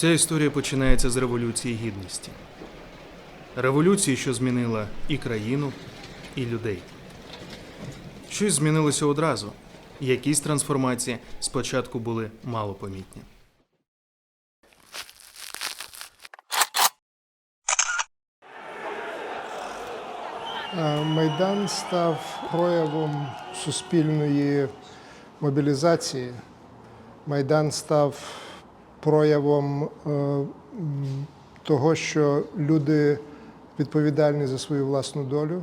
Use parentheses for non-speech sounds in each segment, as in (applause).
Ця історія починається з Революції Гідності. Революції, що змінила і країну, і людей. Щось змінилося одразу. Якісь трансформації спочатку були малопомітні. Е, Майдан став проявом суспільної мобілізації. Майдан став проявом е, того, що люди відповідальні за свою власну долю,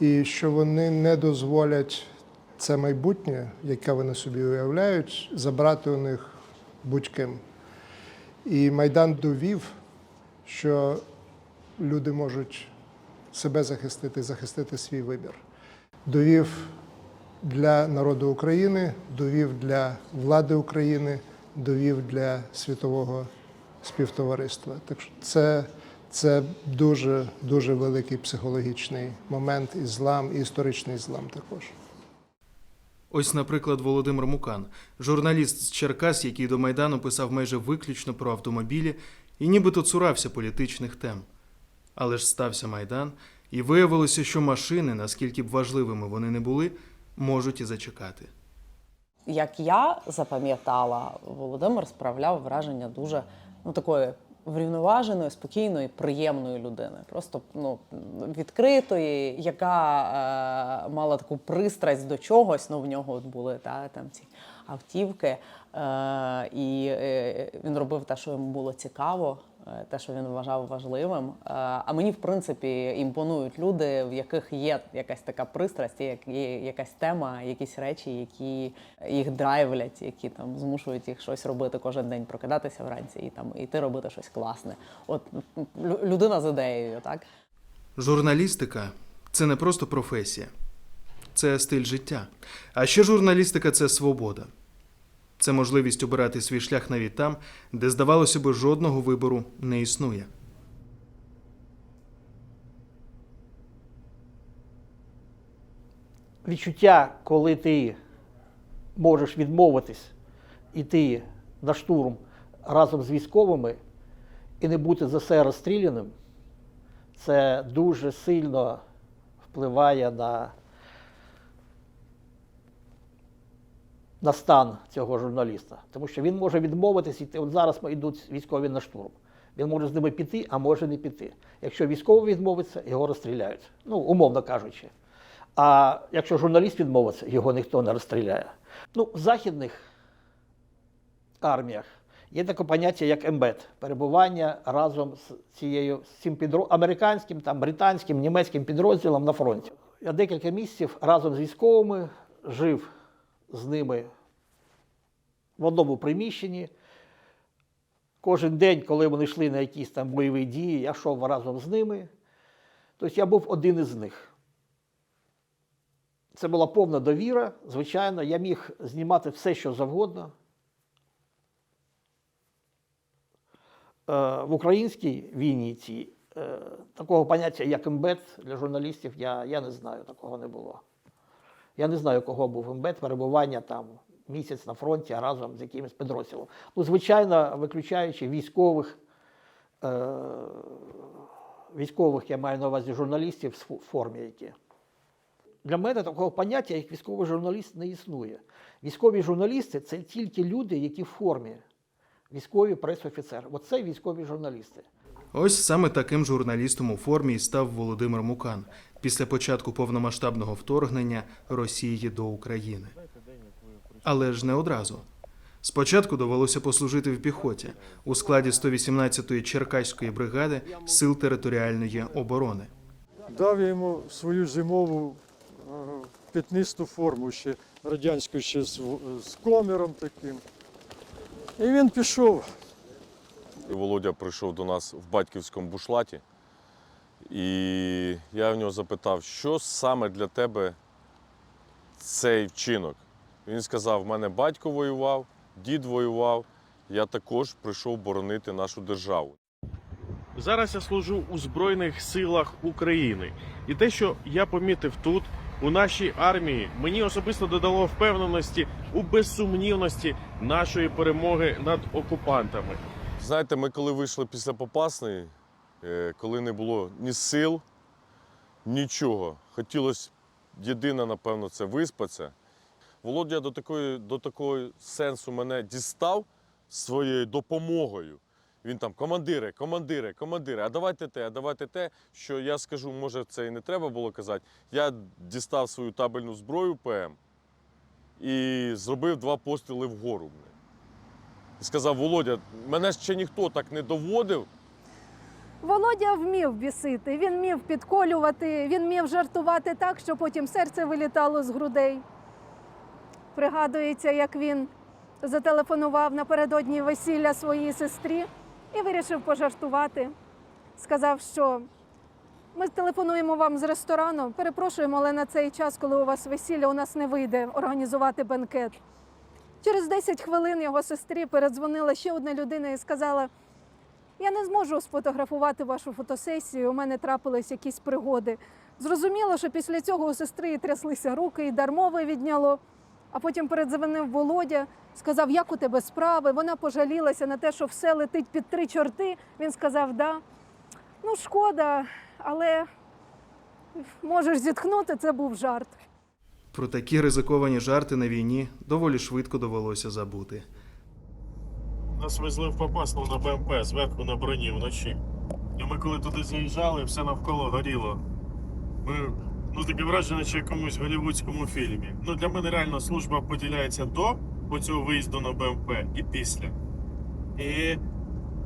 і що вони не дозволять це майбутнє, яке вони собі уявляють, забрати у них будь-ким. І Майдан довів, що люди можуть себе захистити, захистити свій вибір. Довів для народу України, довів для влади України, довів для світового співтовариства. Так що це, це дуже дуже великий психологічний момент і злам, і історичний злам також. Ось, наприклад, Володимир Мукан, журналіст з Черкас, який до Майдану писав майже виключно про автомобілі і нібито цурався політичних тем. Але ж стався Майдан, і виявилося, що машини, наскільки б важливими вони не були, можуть і зачекати. Як я запам'ятала, Володимир справляв враження дуже ну такої врівноваженої, спокійної, приємної людини. Просто ну відкритої, яка е, мала таку пристрасть до чогось. Ну в нього от були та там ці автівки, е, і е, він робив те, що йому було цікаво. Е, Те, що він вважав важливим. Е, А мені, в принципі, імпонують люди, в яких є якась така пристрасть, як- є якась тема, якісь речі, які їх драйвлять, які там змушують їх щось робити кожен день, прокидатися вранці і там іти робити щось класне. От лю- людина з ідеєю, так? Журналістика це не просто професія, це стиль життя. А ще журналістика це свобода. Це можливість обирати свій шлях навіть там, де, здавалося би, жодного вибору не існує. відчуття, коли ти можеш відмовитись іти на штурм разом з військовими і не бути за це розстріляним, це дуже сильно впливає на, на стан цього журналіста. Тому що він може відмовитись іти. От зараз йдуть військові на штурм. Він може з ними піти, а може не піти. Якщо військовий відмовиться, його розстріляють. Ну, умовно кажучи. А якщо журналіст відмовиться, його ніхто не розстріляє. Ну, в західних арміях є таке поняття, як ембет перебування разом з цією з цим підро... американським, там, британським, німецьким підрозділом на фронті. Я декілька місяців разом з військовими жив з ними в одному приміщенні. Кожен день, коли вони йшли на якісь там бойові дії, я йшов разом з ними. Тобто я був один із них. Це була повна довіра. Звичайно, я міг знімати все, що завгодно. Е, В українській війні цій е, такого поняття, як імбет для журналістів, я, я не знаю, такого не було. Я не знаю, кого був імбет, перебування там місяць на фронті разом з якимось підрозділом. Ну, звичайно, виключаючи військових, е, військових, я маю на увазі журналістів в формі, які. Для мене такого поняття, як військовий журналіст, не існує. Військові журналісти це тільки люди, які в формі. Військові прес-офіцер. Оце військові журналісти. Ось саме таким журналістом у формі і став Володимир Мукан після початку повномасштабного вторгнення Росії до України. Але ж не одразу. Спочатку довелося послужити в піхоті у складі 118-ї Черкаської бригади Сил територіальної оборони. дав я йому свою зимову е, п'ятнисту форму ще радянську ще з, з коміром таким. І він пішов. І Володя прийшов до нас в батьківському бушлаті, і я в нього запитав, що саме для тебе цей вчинок. Він сказав: в мене батько воював, дід воював, я також прийшов боронити нашу державу. Зараз я служу у Збройних силах України. І те, що я помітив тут, у нашій армії, мені особисто додало впевненості у безсумнівності нашої перемоги над окупантами. Знаєте, ми коли вийшли після Попасної, е, коли не було ні сил, нічого. Хотілося єдине, напевно, це виспатися. Володя до такої, до такого сенсу мене дістав своєю допомогою. Він там командири, командири, командири, а давайте те, а давайте те, що я скажу, може, це і не треба було казати. Я дістав свою табельну зброю ПМ і зробив два постріли вгору. Сказав, Володя, мене ще ніхто так не доводив. Володя вмів бісити, він вмів підколювати, він вмів жартувати так, що потім серце вилітало з грудей. Пригадується, як він зателефонував напередодні весілля своїй сестрі і вирішив пожартувати. Сказав, що ми телефонуємо вам з ресторану, перепрошуємо, але на цей час, коли у вас весілля, у нас не вийде організувати бенкет. Через 10 хвилин його сестрі передзвонила ще одна людина і сказала: я не зможу сфотографувати вашу фотосесію, у мене трапились якісь пригоди. Зрозуміло, що після цього у сестри тряслися руки, і дармове відняло. А потім передзвонив Володя, сказав, як у тебе справи. Вона пожалілася на те, що все летить під три чорти. Він сказав, да. Ну, шкода, але можеш зітхнути, це був жарт. Про такі ризиковані жарти на війні доволі швидко довелося забути. Нас везли в Попасну на БМП зверху на броні вночі. І ми коли туди заїжджали, все навколо горіло. Ми, ну таке враження, що якомусь голівудському фільмі. Ну для мене реально служба поділяється до цього виїзду на БМП і після. І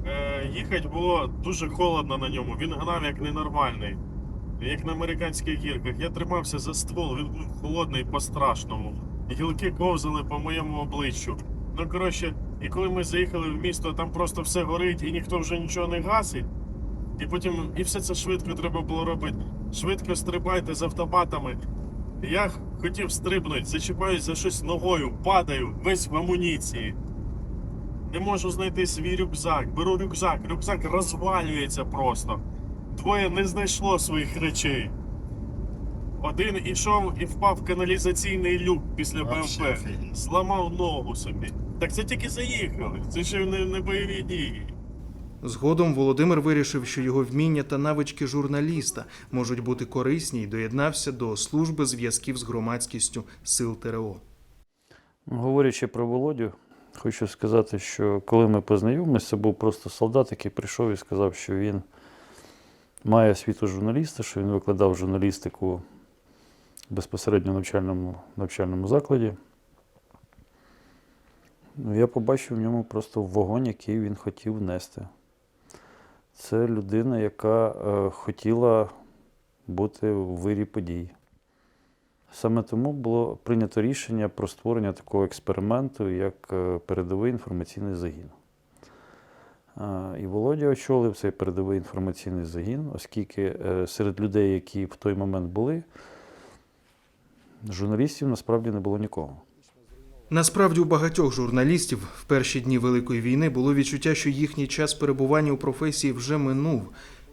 е, їхати було дуже холодно на ньому. Він гнав як ненормальний. Як на американських гірках. Я тримався за ствол, він був холодний по-страшному. Гілки ковзали по моєму обличчю. Ну, коротше, і коли ми заїхали в місто, там просто все горить і ніхто вже нічого не гасить. І потім і все це швидко треба було робити. Швидко стрибайте з автоматами. Я хотів стрибнути, зачіпаюсь за щось ногою, падаю, весь в амуніції. Не можу знайти свій рюкзак. Беру рюкзак, рюкзак розвалюється просто. Двоє не знайшло своїх речей. Один ішов і впав в каналізаційний люк після БМП. Зламав ногу собі. Так це тільки заїхали. Це ще не, не бойові дії. Згодом Володимир вирішив, що його вміння та навички журналіста можуть бути корисні і доєднався до служби зв'язків з громадськістю сил ТРО. Говорячи про Володю, хочу сказати, що коли ми познайомилися, це був просто солдат, який прийшов і сказав, що він має освіту журналіста, що він викладав журналістику безпосередньо в навчальному, навчальному закладі. Ну, я побачив в ньому просто вогонь, який він хотів внести. Це людина, яка е, хотіла бути в вирі подій. Саме тому було прийнято рішення про створення такого експерименту, як е, передовий інформаційний загін. І Володя очолив цей передовий інформаційний загін, оскільки е, серед людей, які в той момент були, журналістів насправді не було нікого. Насправді у багатьох журналістів в перші дні Великої війни було відчуття, що їхній час перебування у професії вже минув,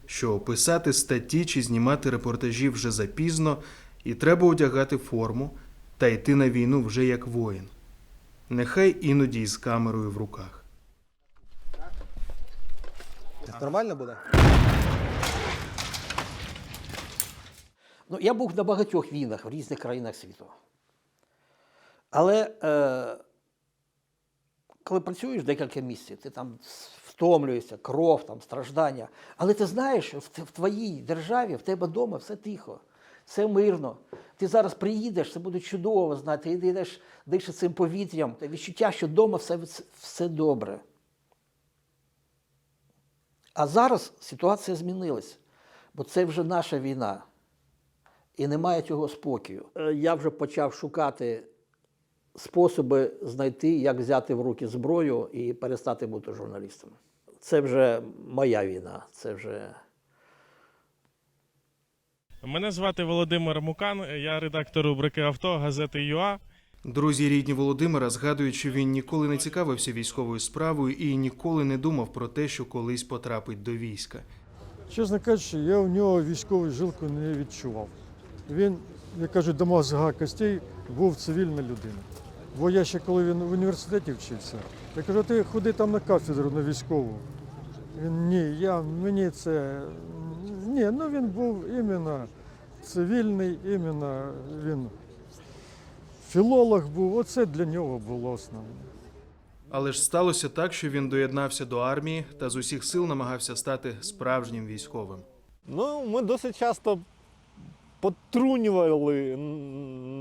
що писати статті чи знімати репортажі вже запізно, і треба одягати форму та йти на війну вже як воїн. Нехай іноді із камерою в руках. Нормально буде? Ну, я був на багатьох війнах в різних країнах світу. Але е, коли працюєш декілька місяців, ти там втомлюєшся, кров, там, страждання. Але ти знаєш, що в, твоїй державі, в тебе вдома все тихо, все мирно. Ти зараз приїдеш, це буде чудово знати, ти йдеш, дишиш цим повітрям. Відчуття, що вдома все, все добре. А зараз ситуація змінилась, бо це вже наша війна. І немає цього спокою. Е, Я вже почав шукати способи знайти, як взяти в руки зброю і перестати бути журналістом. Це вже моя війна, це вже Мене звати Володимир Мукан, я редактор рубрики Авто газети ЮА. Друзі рідні Володимира згадують, що він ніколи не цікавився військовою справою і ніколи не думав про те, що колись потрапить до війська. Чесно кажучи, я в нього військову жилку не відчував. Він, як кажуть, до мозга костей був цивільна людина. Бо я ще коли він в університеті вчився, я кажу, ти ходи там на кафедру на військову. Він ні, я мені це. Ні, ну він був іменно цивільний, іменно він філолог був. Оце для нього було основне. Але ж сталося так, що він доєднався до армії та з усіх сил намагався стати справжнім військовим. Ну, ми досить часто потрунювали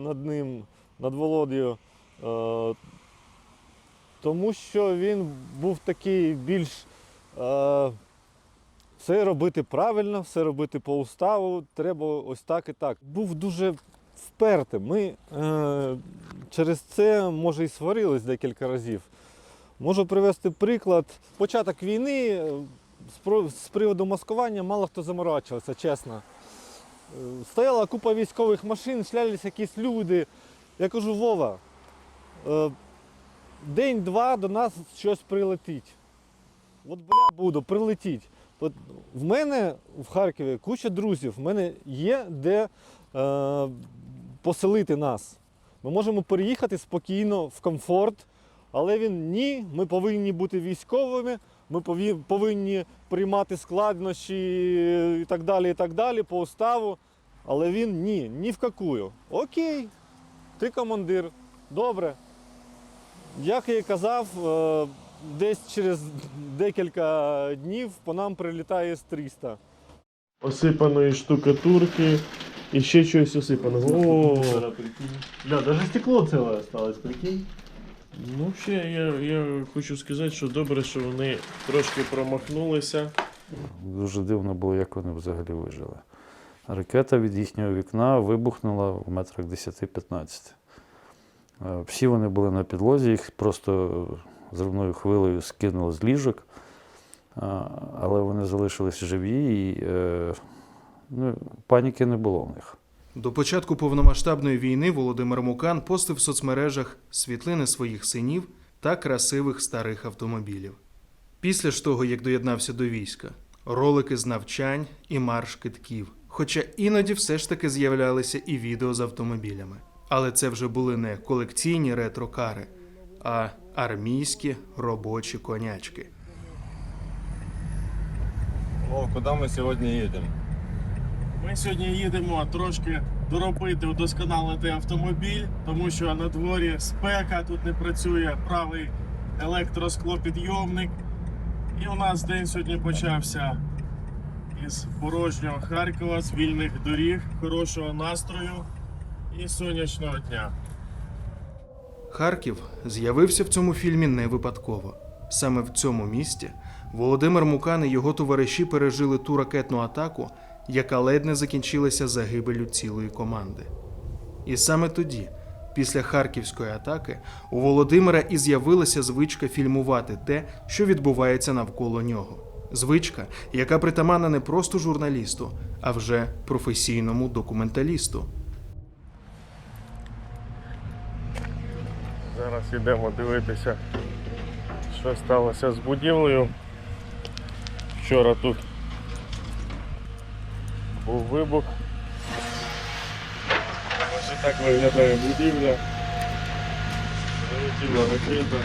над ним, над Володією, е, тому що він був такий більш е, все робити правильно, все робити по уставу, треба ось так і так. Був дуже впертим. Ми е, через це, може, і сварились декілька разів. Можу привести приклад. Початок війни е, з приводу маскування мало хто заморачувався, чесно. Е, Стояла купа військових машин, шлялись якісь люди. Я кажу, Вова, е, день-два до нас щось прилетить. От бля буду, прилетіть. От в мене в Харкові куча друзів, в мене є де е, поселити нас. Ми можемо переїхати спокійно в комфорт, але він ні, ми повинні бути військовими, ми повинні приймати складнощі і так далі, і так далі по уставу. Але він ні, ні в какую. Окей, ти командир, добре. Як я і казав, е, десь через декілька днів по нам прилітає С-300. Осипаної штукатурки і ще щось осипаного. О, Бля, навіть стекло ціле осталось, прикинь. ну ще я, я хочу сказати, що добре, що вони трошки промахнулися. Дуже дивно було, як вони взагалі вижили. Ракета від їхнього вікна вибухнула в метрах 10-15. Е, Всі вони були на підлозі, їх просто зривною хвилею скинуло з ліжок, А, але вони залишились живі і е, ну, паніки не було в них. До початку повномасштабної війни Володимир Мукан постив в соцмережах світлини своїх синів та красивих старих автомобілів. Після ж того, як доєднався до війська, ролики з навчань і марш китків. Хоча іноді все ж таки з'являлися і відео з автомобілями. Але це вже були не колекційні ретро-кари, а армійські робочі конячки. О, куди ми сьогодні їдемо? Ми сьогодні їдемо трошки доробити, удосконалити автомобіль, тому що на дворі спека, тут не працює правий електросклопідйомник. І у нас день сьогодні почався із порожнього Харкова, з вільних доріг, хорошого настрою і сонячного дня. Харків з'явився в цьому фільмі не випадково. Саме в цьому місті Володимир Мукан і його товариші пережили ту ракетну атаку, яка ледь не закінчилася загибеллю цілої команди. І саме тоді, після харківської атаки, у Володимира і з'явилася звичка фільмувати те, що відбувається навколо нього. Звичка, яка притаманна не просто журналісту, а вже професійному документалісту. Зараз йдемо дивитися, що сталося з будівлею. Вчора тут був вибух. Ось так виглядає будівля. Тіло ракета.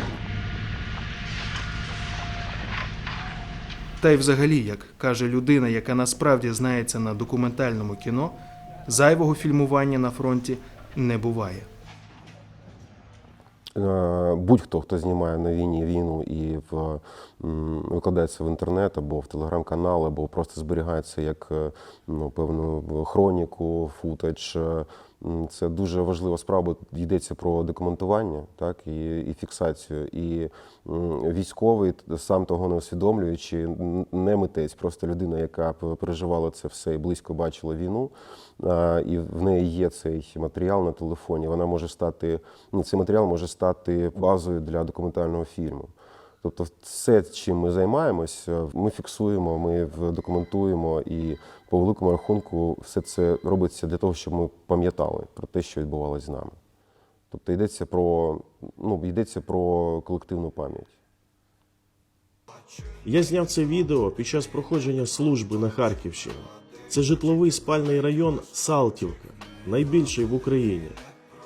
Та й взагалі, як каже людина, яка насправді знається на документальному кіно, зайвого фільмування на фронті не буває. Е, Будь-хто, хто знімає на війні війну і в, викладається в інтернет або в телеграм-канал, або просто зберігається як е, ну, певну хроніку, футаж. Це дуже важлива справа, йдеться про документування так, і, і фіксацію. І військовий, сам того не усвідомлюючи, не митець, просто людина, яка переживала це все і близько бачила війну, і в неї є цей матеріал на телефоні. Вона може стати, ну, цей матеріал може стати базою для документального фільму. Тобто, все, чим ми займаємось, е, ми фіксуємо, ми документуємо, і по великому рахунку все це робиться для того, щоб ми пам'ятали про те, що відбувалося з нами. Тобто йдеться про, ну, йдеться про колективну пам'ять. Я зняв це відео під час проходження служби на Харківщині. Це житловий спальний район Салтівка, найбільший в Україні.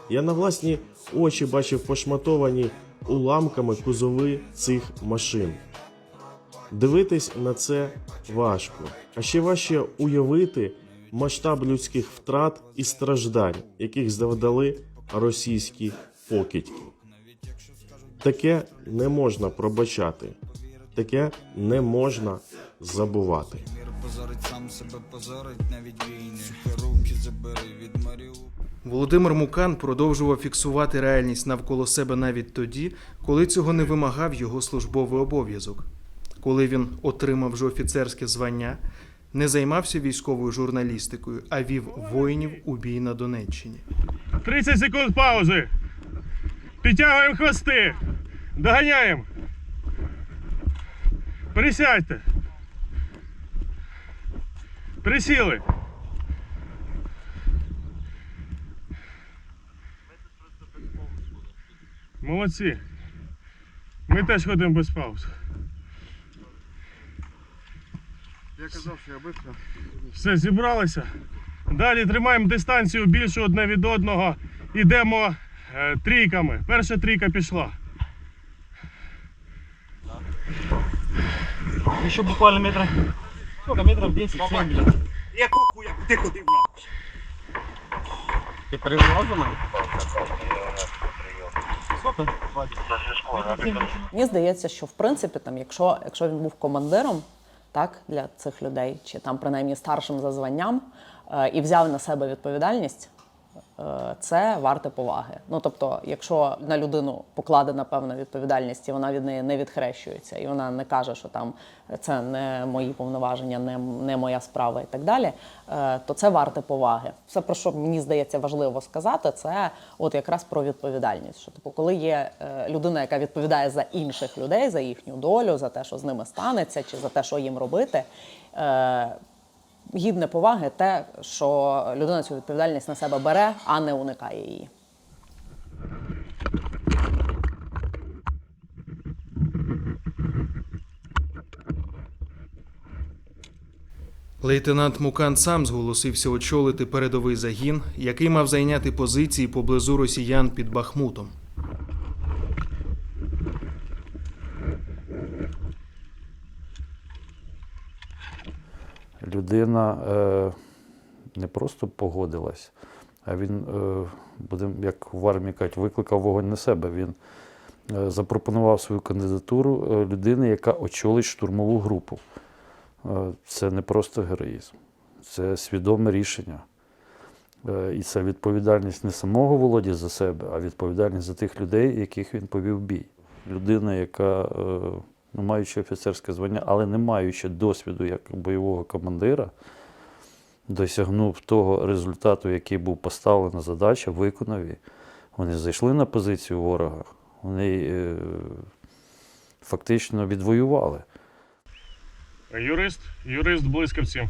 Я на власні очі бачив пошматовані уламками кузови цих машин. Дивитись на це важко, а ще важче уявити масштаб людських втрат і страждань, яких завдали російські покидьки. Таке не можна пробачати, таке не можна забувати. Сам себе позорить навіть війни. Руки забери від Маріу. Володимир Мукан продовжував фіксувати реальність навколо себе навіть тоді, коли цього не вимагав його службовий обов'язок. Коли він отримав вже офіцерське звання, не займався військовою журналістикою, а вів воїнів у бій на Донеччині. 30 секунд паузи. Підтягуємо хвости. Доганяємо. Присядьте. Присіли. Молодці. Ми теж ходимо без пауз. Я казав, що я швидко. Все, зібралися. Далі тримаємо дистанцію більшу одне від одного. Йдемо е, трійками. Перша трійка пішла. Ще буквально метра. Сколько метров 10 7 блядь. Якого хуя? Ти ходив нахуй? Ти переживав за мене? Сколько? Мені здається, що в принципі, там, якщо, якщо він був командиром так, для цих людей, чи там принаймні старшим за званням, е, і взяв на себе відповідальність, це варте поваги. Ну тобто, якщо на людину покладена певна відповідальність, і вона від неї не відхрещується, і вона не каже, що там це не мої повноваження, не, не моя справа і так далі, е, то це варте поваги. Все про що мені здається важливо сказати, це от якраз про відповідальність. Що типу, коли є е, людина, яка відповідає за інших людей, за їхню долю, за те, що з ними станеться, чи за те, що їм робити. Гідне поваги те, що людина цю відповідальність на себе бере, а не уникає її. Лейтенант Мукан сам зголосився очолити передовий загін, який мав зайняти позиції поблизу росіян під Бахмутом. Людина е, не просто погодилась, а він, е, будем, як в армії кажуть, викликав вогонь на себе. Він е, запропонував свою кандидатуру е, людини, яка очолить штурмову групу. Е, це не просто героїзм, це свідоме рішення. Е, і це відповідальність не самого Володі за себе, а відповідальність за тих людей, яких він повів бій. Людина, яка, е, ну, маючи офіцерське звання, але не маючи досвіду як бойового командира, досягнув того результату, який був поставлена задача, виконав її. Вони зайшли на позицію ворога, вони е, фактично відвоювали. Юрист, юрист блискавці.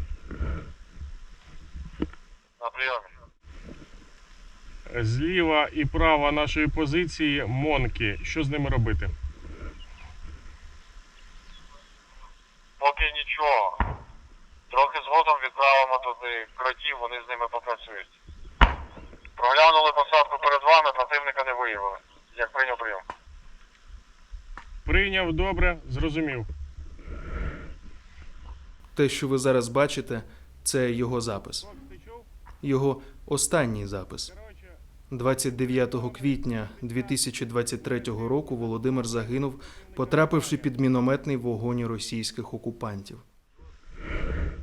Зліва і права нашої позиції монки. Що з ними робити? Нічого. Трохи згодом відправимо туди кротів, вони з ними попрацюють. Проглянули посадку перед вами, противника не виявили. Як прийняв прийом. Прийняв добре, зрозумів. Те, що ви зараз бачите, це його запис. Його останній запис. 29 квітня 2023 року Володимир загинув, потрапивши під мінометний вогонь російських окупантів.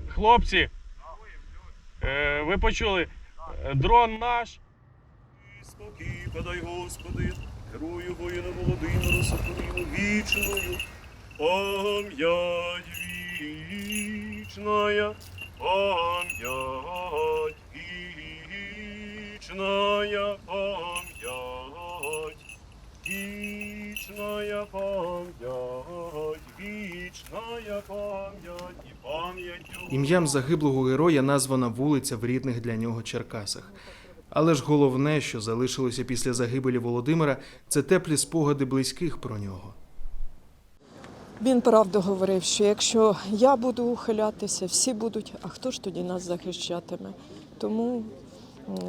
Хлопці, е, ви почули, дрон наш. Спокій, подай, Господи, герою воїна Володимиру сохранimo вічною, пам'ять вічная, пам'ять вічная, пам'ять вічная, пам'ять вічная, пам'ять і пам'ятю. Ім'ям загиблого героя названа вулиця в рідних для нього Черкасах. Але ж головне, що залишилося після загибелі Володимира, це теплі спогади близьких про нього. Він правду говорив, що якщо я буду ухилятися, всі будуть, а хто ж тоді нас захищатиме? Тому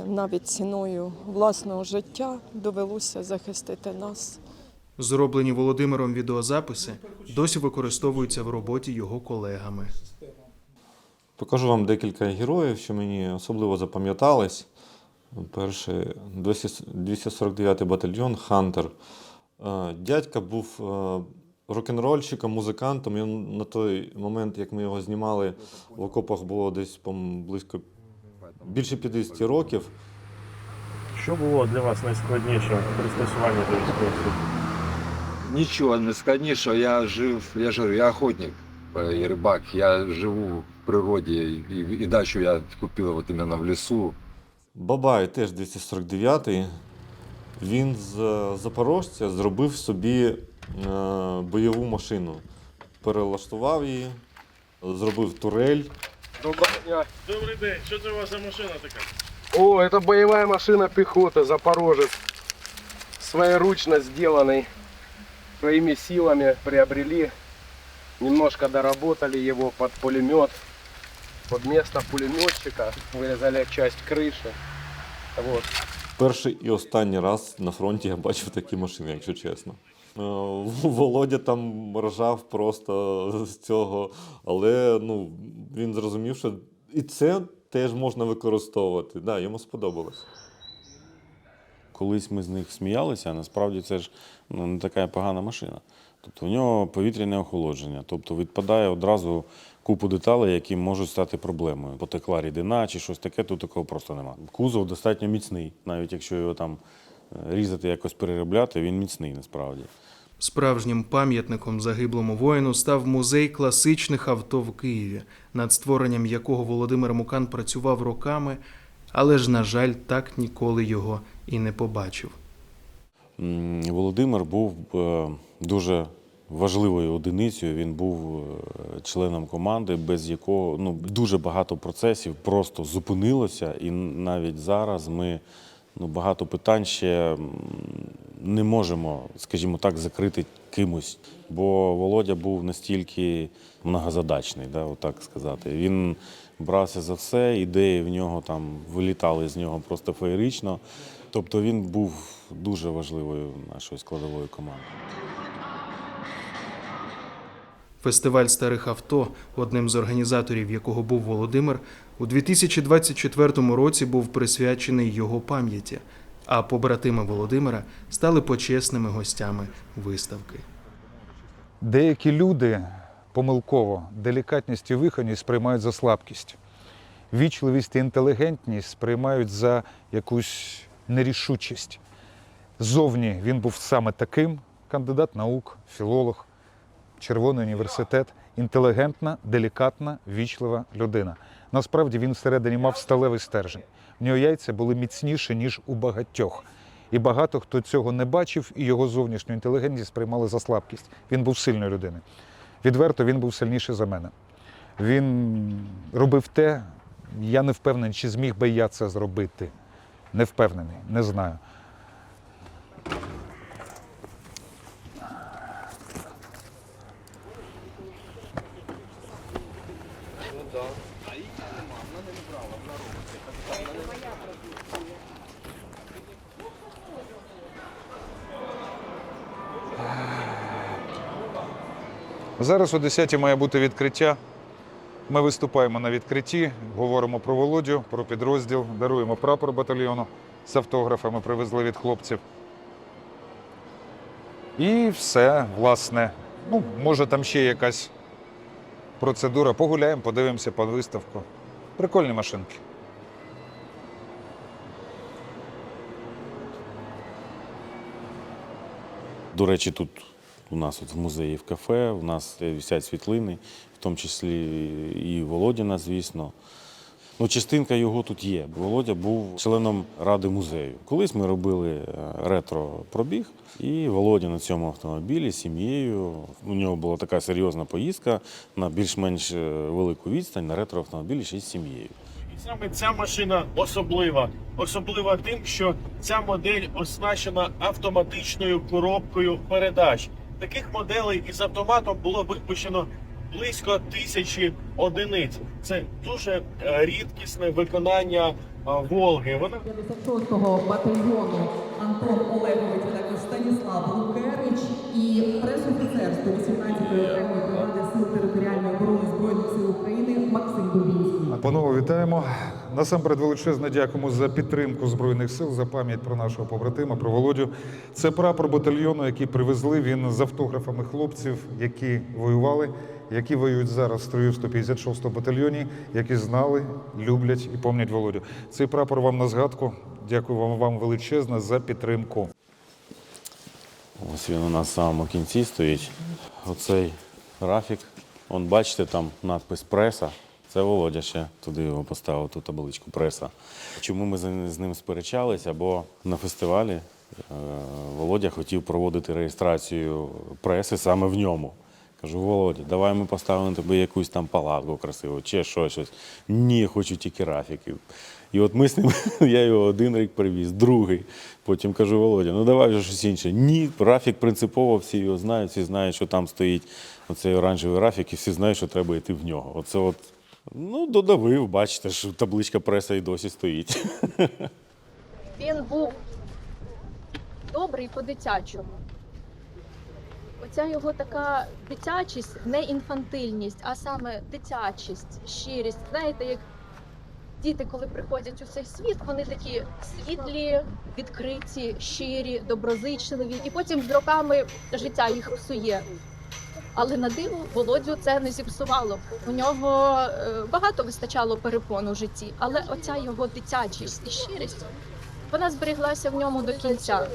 навіть ціною власного життя довелося захистити нас Зроблені Володимиром відеозаписи досі використовуються в роботі його колегами. Покажу вам декілька героїв, що мені особливо запам'ятались. Перший 249-й батальйон Хантер. Е, Дядька був е, рок-н-рольщиком, музикантом. І на той момент, як ми його знімали, в окопах було десь близько більше 50 років. Що було для вас найскладніше в пристосуванні до військової служби? Нічого не складнішого. Я жив, я ж говорю, я охотник е, і рибак. Я живу в природі і, і дачу я купив от іменно в лісу. Бабай теж 249-й. Він з Запорожця зробив собі е, бойову машину. Перелаштував її, зробив турель. Доброго дня. Добрий день. Що це у вас за машина така? О, это боевая машина пехоты, Запорожец. Своеручно сделанный. Своими силами приобрели. Немножко доработали его под пулемет. Под место пулеметчика. Вырезали часть крыши. Вот. Перший і останній раз на фронті я бачив такі машини, якщо чесно. Е, (laughs) Володя там ржав просто з цього, але ну, він зрозумів, що і це теж можна використовувати. Да, йому сподобалось. Колись ми з них сміялися, а насправді це ж ну, не така погана машина. Тобто в нього повітряне охолодження, тобто відпадає одразу купу деталей, які можуть стати проблемою. Потекла рідина чи щось таке, тут такого просто нема. Кузов достатньо міцний, навіть якщо його там е, різати, якось переробляти, він міцний насправді. Справжнім пам'ятником загиблому воїну став музей класичних авто в Києві, над створенням якого Володимир Мукан працював роками, але ж, на жаль, так ніколи його і не побачив. Володимир був е, дуже важливою одиницею. Він був е, членом команди, без якого ну, дуже багато процесів просто зупинилося. І навіть зараз ми ну, багато питань ще не можемо, скажімо так, закрити кимось. Бо Володя був настільки многозадачний, да, отак сказати. Він брався за все, ідеї в нього там вилітали з нього просто феєрично. Тобто він був дуже важливою нашою складовою командою. Фестиваль старих авто, одним з організаторів якого був Володимир, у 2024 році був присвячений його пам'яті, а побратими Володимира стали почесними гостями виставки. Деякі люди помилково делікатність і вихованість сприймають за слабкість. Вічливість і інтелігентність сприймають за якусь нерішучість. Зовні він був саме таким: кандидат наук, філолог, Червоний університет, інтелігентна, делікатна, вічлива людина. Насправді він всередині мав сталевий стержень. В нього яйця були міцніші, ніж у багатьох. І багато хто цього не бачив, і його зовнішню інтелігентність сприймали за слабкість. Він був сильною людиною. Відверто, він був сильніший за мене. Він робив те, я не впевнений, чи зміг би я це зробити. Не впевнений, не знаю. Зараз о 10 має бути відкриття. Ми виступаємо на відкритті, говоримо про Володю, про підрозділ, даруємо прапор батальйону з автографами, привезли від хлопців. І все, власне. Ну, може, там ще якась процедура. Погуляємо, подивимося по виставку. Прикольні машинки. До речі, тут у нас от в музеї в кафе, у нас висять світлини, в тому числі і Володіна, звісно. Ну, частинка його тут є. Володя був членом ради музею. Колись ми робили е, ретро-пробіг, і Володя на цьому автомобілі з сім'єю. У нього була така серйозна поїздка на більш-менш е, велику відстань на ретро-автомобілі ще з сім'єю. І саме ця машина особлива. Особлива тим, що ця модель оснащена автоматичною коробкою передач. Таких моделей із автоматом було випущено близько тисячі одиниць. Це дуже е, рідкісне виконання е, Волги. Вона 56-го батальйону Антон Олегович, також Станіслав Лукерич і пресофіцер 118-ї окремої бригади Сил територіальної оборони Збройних сил України Максим Дубінський. Панове, вітаємо. Насамперед величезно дякуємо за підтримку Збройних сил, за пам'ять про нашого побратима, про Володю. Це прапор батальйону, який привезли. Він з автографами хлопців, які воювали, які воюють зараз в строю в 156 батальйоні, які знали, люблять і пам'ятають Володю. Цей прапор вам на згадку. Дякую вам, вам величезно за підтримку. Ось він у нас в самому кінці стоїть. Оцей графік. Он бачите, там надпис преса. Це Володя ще туди його поставив, ту табличку преса. Чому ми з- ним сперечалися? Бо на фестивалі е, Володя хотів проводити реєстрацію преси саме в ньому. Кажу, Володя, давай ми поставимо тобі якусь там палатку красиву, чи щось. щось. Ні, хочу тільки графіки. І от ми з ним, (laughs) я його один рік привіз, другий. Потім кажу, Володя, ну давай вже щось інше. Ні, графік принципово, всі його знають, всі знають, що там стоїть оцей оранжевий графік, і всі знають, що треба йти в нього. Оце от, ну, додавив, бачите, що табличка преса і досі стоїть. Він був добрий по-дитячому. Оця його така дитячість, не інфантильність, а саме дитячість, щирість. Знаєте, як діти, коли приходять у цей світ, вони такі світлі, відкриті, щирі, доброзичливі, і потім з роками життя їх псує. Але на диво Володю це не зіпсувало. У нього е, багато вистачало перепон у житті, але оця його дитячість і щирість вона зберіглася в ньому до кінця.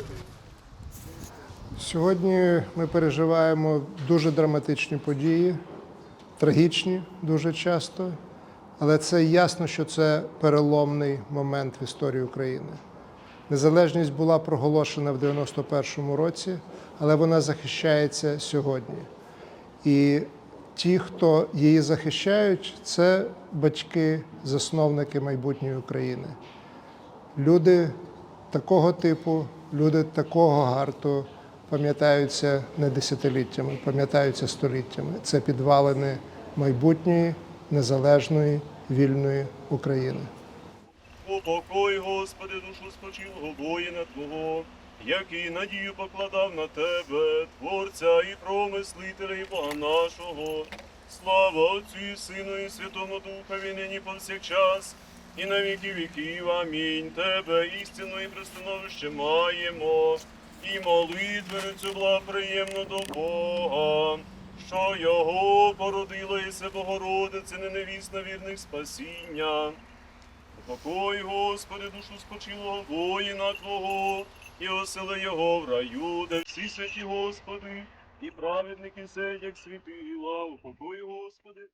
Сьогодні ми переживаємо дуже драматичні події, трагічні дуже часто, але це ясно, що це переломний момент в історії України. Незалежність була проголошена в 91-му році, але вона захищається сьогодні. І ті, хто її захищають, це батьки, засновники майбутньої України. Люди такого типу, люди такого гарту пам'ятаються не десятиліттями, пам'ятаються століттями. Це підвалини майбутньої незалежної вільної України. Упокой, Господи, душу спочилого воїна Твого, який надію покладав на Тебе, Творця і промислителя і Бога нашого. Слава Отцю і Сину і Святому Духові, нині повсякчас, і на віки віків. Амінь. Тебе істину і пристановище маємо, і молитву цю благоприємну до Бога, що його породила Ісе Богородице, не невісна вірних спасіння. Упокой, Господи, душу спочилого воїна Твого, і осели його в раю, де всі святі Господи, і праведники сидять світила. Упокой, Господи,